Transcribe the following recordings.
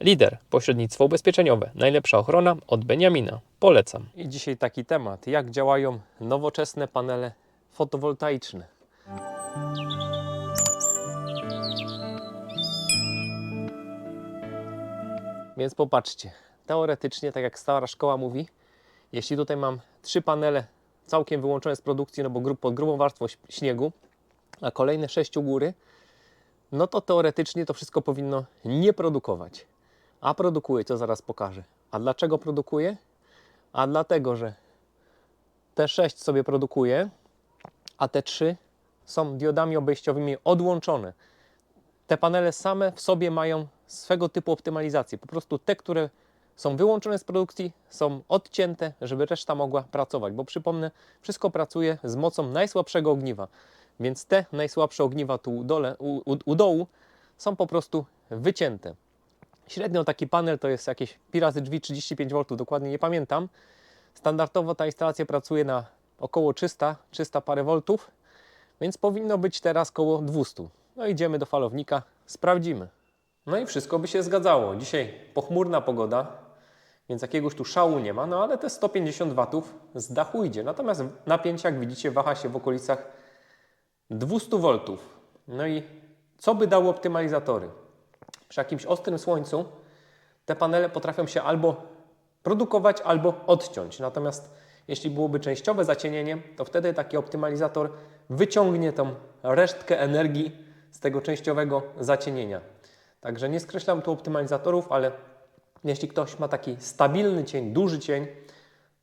Lider, pośrednictwo ubezpieczeniowe, najlepsza ochrona od Beniamina. Polecam. I dzisiaj taki temat, jak działają nowoczesne panele fotowoltaiczne. Więc popatrzcie, teoretycznie, tak jak stara szkoła mówi, jeśli tutaj mam trzy panele całkiem wyłączone z produkcji, no bo grup, pod grubą warstwą śniegu, a kolejne sześć u góry, no to teoretycznie to wszystko powinno nie produkować. A produkuje, co zaraz pokażę. A dlaczego produkuje? A dlatego, że te 6 sobie produkuje, a te 3 są diodami obejściowymi odłączone. Te panele same w sobie mają swego typu optymalizację. Po prostu te, które są wyłączone z produkcji, są odcięte, żeby reszta mogła pracować. Bo przypomnę, wszystko pracuje z mocą najsłabszego ogniwa. Więc te najsłabsze ogniwa tu u, dole, u, u, u dołu są po prostu wycięte. Średnio taki panel to jest jakieś pi razy drzwi 35 V, dokładnie nie pamiętam. Standardowo ta instalacja pracuje na około 300, 300 parę voltów, więc powinno być teraz około 200. No idziemy do falownika, sprawdzimy. No i wszystko by się zgadzało. Dzisiaj pochmurna pogoda, więc jakiegoś tu szału nie ma, no ale te 150 W z dachu idzie. Natomiast napięcie, jak widzicie, waha się w okolicach 200 V. No i co by dały optymalizatory? Przy jakimś ostrym słońcu te panele potrafią się albo produkować, albo odciąć. Natomiast jeśli byłoby częściowe zacienienie, to wtedy taki optymalizator wyciągnie tą resztkę energii z tego częściowego zacienienia. Także nie skreślam tu optymalizatorów, ale jeśli ktoś ma taki stabilny cień, duży cień,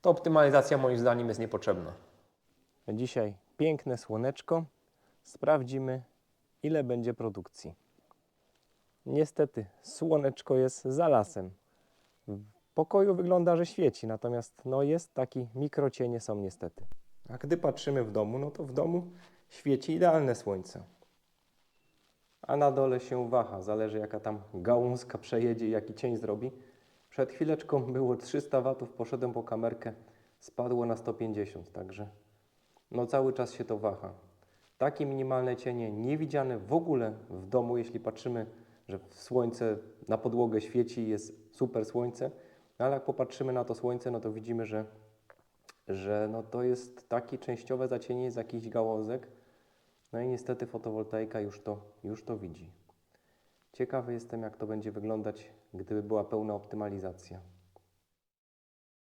to optymalizacja moim zdaniem jest niepotrzebna. Dzisiaj piękne słoneczko. Sprawdzimy, ile będzie produkcji. Niestety, słoneczko jest za lasem. W pokoju wygląda, że świeci, natomiast no jest taki mikrocienie są niestety. A gdy patrzymy w domu, no to w domu świeci idealne słońce. A na dole się waha, zależy jaka tam gałązka przejedzie i jaki cień zrobi. Przed chwileczką było 300 watów, poszedłem po kamerkę, spadło na 150, także no cały czas się to waha. Takie minimalne cienie niewidziane w ogóle w domu, jeśli patrzymy, że słońce na podłogę świeci, jest super słońce, no ale jak popatrzymy na to słońce, no to widzimy, że, że no to jest takie częściowe zacienienie z jakichś gałązek, no i niestety fotowoltaika już to, już to widzi. Ciekawy jestem, jak to będzie wyglądać, gdyby była pełna optymalizacja.